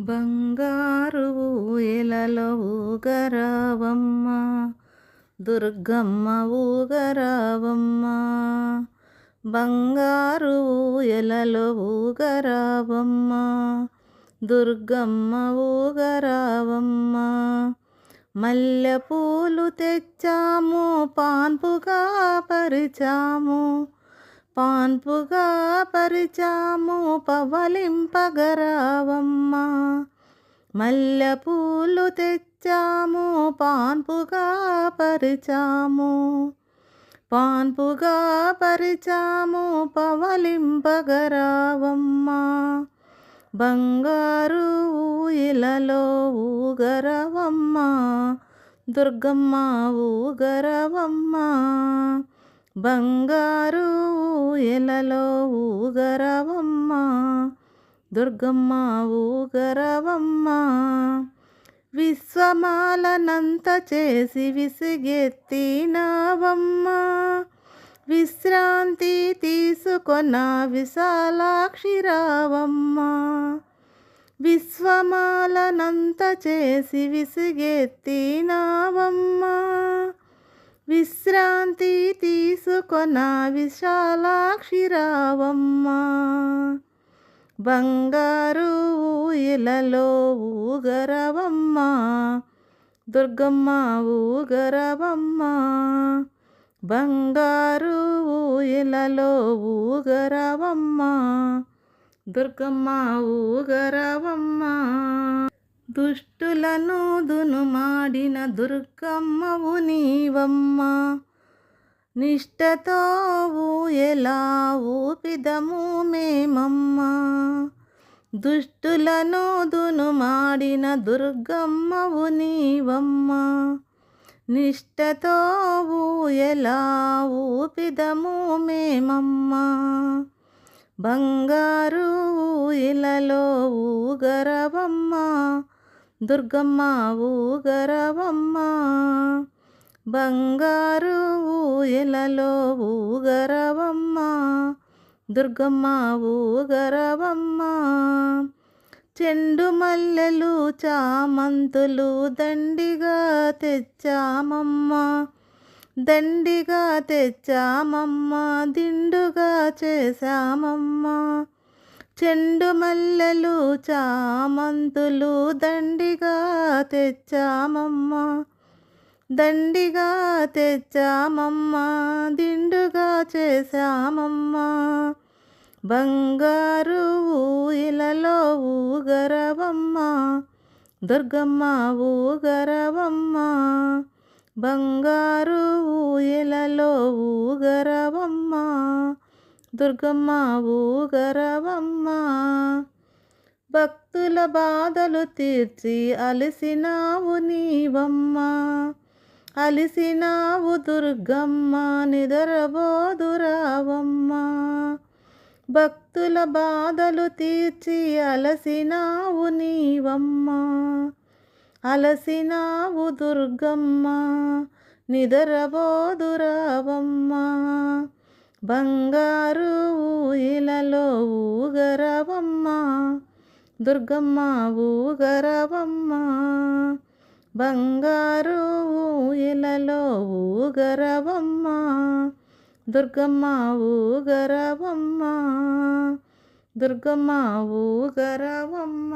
బంగారు ఊయలలో ఊగరావమ్మ దుర్గమ్మ ఊగరావమ్మ. బంగారు ఊయలలో ఊగరావమ్మ దుర్గమ్మ ఊగరావమ్మ. మల్లె పూలు తెచ్చాము పాన్పుగా పరిచాము. పాన్పుగా పరిచాము పవలింపగరావమ్మ. మల్లెపూలు తెచ్చాము పాన్పుగా పరిచాము. పాన్పుగా పరిచాము పవలింపగరావమ్మ. బంగారు ఊయలలో ఊగరవమ్మ. దుర్గమ్మ ఊగరవమ్మ. బంగారు ఊయలలో ఊగరవమ్మ. దుర్గమ్మ ఊగరవమ్మ విశ్వమాలనంత చేసి విసిగెత్తినావమ్మ. విశ్రాంతి తీసుకొన్న విశాలాక్షి రావమ్మ. విశ్వమాలనంత చేసి విసిగెత్తినావమ్మ. విశ్రాంతి తీసుకొన విశాలాక్షి రావమ్మ. బంగారు ఊయలలో ఊగరవమ్మ దుర్గమ్మ ఊగరవమ్మ. బంగారు ఊయలలో ఊగరవమ్మ దుర్గమ్మ ఊగరవమ్మ. దుష్టులను దునుమాడిన దుర్గమ్మవు నీవమ్మ. నిష్టతో ఊయలా ఊపిదము మేమమ్మ. దుష్టులను దునుమాడిన దుర్గమ్మవు నీవమ్మ. నిష్టతో ఊయలా ఊపిదము మేమమ్మ. బంగారు ఊయలలో ఊగరవమ్మ. దుర్గమ్మ ఊగరవమ్మ. బంగారు ఊయలలో ఊగరవమ్మ దుర్గమ్మ ఊగరవమ్మ. చెండు మల్లెలు చామంతులు దండిగా తెచ్చామమ్మ దండిగా తెచ్చామమ్మ దిండుగా చేశామమ్మ. చెండు మల్లెలు చామంతులు దండిగా తెచ్చామమ్మ దండిగా తెచ్చామమ్మా దిండుగా చేశామమ్మా. బంగారు ఊయలలో ఊగరవమ్మ దుర్గమ్మ ఊగరవమ్మ. బంగారు ఊయలలో ఊగరవమ్మ దుర్గమ్మ ఊగరవమ్మ. భక్తుల బాధలు తీర్చి అలసినావు నీవమ్మ. అలిసినావు దుర్గమ్మ నిదరబోదురావమ్మ భక్తుల బాధలు తీర్చి అలసినావు నీవమ్మ. అలసినావు దుర్గమ్మ నిదరబోదురావమ్మ బంగారు ఊయిలలో ఊగరవమ్మ దుర్గమ్మ ఊగరవమ్మ. బంగారు ఊయలలో ఊగరవమ్మ దుర్గమ్మ ఊగరవమ్మ దుర్గమ్మ ఊగరవమ్మ.